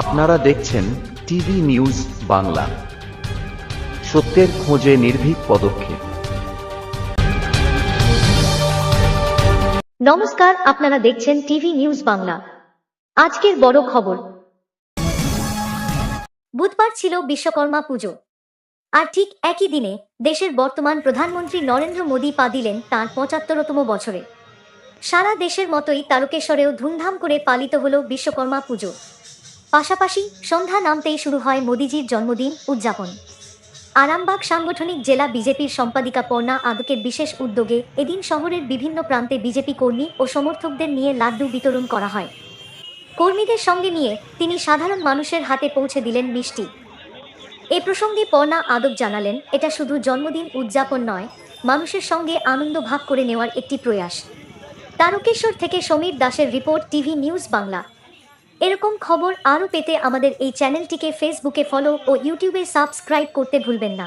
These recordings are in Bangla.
আপনারা দেখছেন টিভি নিউজ বাংলা। সত্যের খোঁজে নির্ভীক পদক্ষেপ। নমস্কার, আপনারা দেখছেন টিভি নিউজ বাংলা। আজকের বড় খবর। বুধবার ছিল বিশ্বকর্মা পুজো। আর ঠিক একই দিনে দেশের বর্তমান প্রধানমন্ত্রী নরেন্দ্র মোদী পা দিলেন তাঁর পঁচাত্তরতম বছরে। সারা দেশের মতোই তারকেশ্বরেও ধুমধাম করে পালিত হল বিশ্বকর্মা পুজো। পাশাপাশি সন্ধ্যা নামতেই শুরু হয় মোদিজির জন্মদিন উদযাপন। আরামবাগ সাংগঠনিক জেলা বিজেপির সম্পাদিকা পর্ণা আদকের বিশেষ উদ্যোগে এদিন শহরের বিভিন্ন প্রান্তে বিজেপি কর্মী ও সমর্থকদের নিয়ে লাড্ডু বিতরণ করা হয়। কর্মীদের সঙ্গে নিয়ে তিনি সাধারণ মানুষের হাতে পৌঁছে দিলেন মিষ্টি। এ প্রসঙ্গে পর্ণা আদক জানালেন, এটা শুধু জন্মদিন উদযাপন নয়, মানুষের সঙ্গে আনন্দ ভাগ করে নেওয়ার একটি প্রয়াস। তারকেশ্বর থেকে সমীর দাসের রিপোর্ট টিভি নিউজ বাংলা। এরকম খবর আরও পেতে আমাদের এই চ্যানেলটিকে ফেসবুকে ফলো ও ইউটিউবে সাবস্ক্রাইব করতে ভুলবেন না।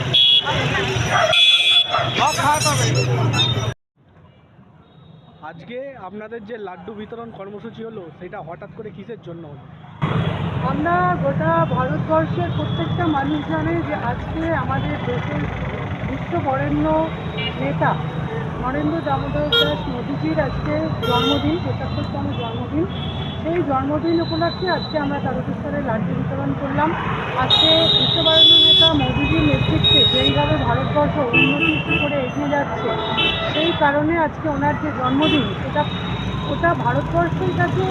আজকে আপনাদের যে লাড্ডু বিতরণ কর্মসূচি হলো, সেটা হঠাৎ করে কিসের জন্য আমরা গোটা ভারতবর্ষের প্রত্যেকটা মানুষ জানে যে আজকে আমাদের দেশের বিশ্ব বরেণ্য নেতা নরেন্দ্র দামোদর দাস মোদীজির আজকে জন্মদিন, পঁচাত্তরতম জন্মদিন। সেই জন্মদিন উপলক্ষে আজকে আমরা তারকেশ্বরে লাড্ডু বিতরণ করলাম। আজকে বিশ্ববরেণ্য নেতা মোদীজির নেতৃত্বে যেইভাবে ভারতবর্ষ উন্নতি করে এগিয়ে যাচ্ছে, সেই কারণে আজকে ওনার যে জন্মদিন, সেটা, ওটা ভারতবর্ষের কাছে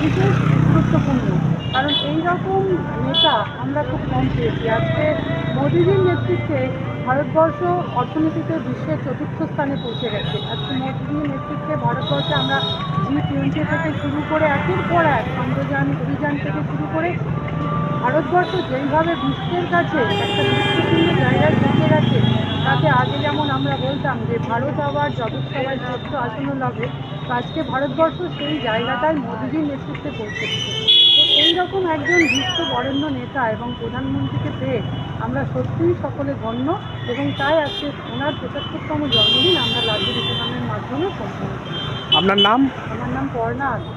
বিশেষ গুরুত্বপূর্ণ। কারণ এই রকম নেতা আমরা খুব কম পেয়েছি। আজকে মোদীজির নেতৃত্বে ভারতবর্ষ অর্থনীতিতে বিশ্বের চতুর্থ স্থানে পৌঁছে গেছে। আজকে মোদীজির নেতৃত্বে ভারতবর্ষে আমরা জি টোয়েন্টি থেকে শুরু করে একের পর এক চন্দ্রযান অভিযান থেকে শুরু করে ভারতবর্ষ যেইভাবে বিশ্বের কাছে একটা গুরুত্বপূর্ণ জায়গায় পৌঁছে গেছে, তাতে আগে যেমন আমরা বলতাম যে ভারত আবার জগৎ সবাই শ্রেষ্ঠ আসন্ন লাগে আজকে ভারতবর্ষ সেই জায়গাটায় মোদীজির নেতৃত্বে পৌঁছেছে তো এইরকম একজন বিশ্ব বরেণ্য নেতা এবং প্রধানমন্ত্রীকে পেয়ে আমরা সত্যিই সকলে গণ্য এবং তাই আজকে ওনার পঁচাত্তরতম জন্মদিন আমরা লাড্ডু বিতরণের মাধ্যমে সম্পন্ন করি আপনার নাম আমার নাম পর্ণা আদক।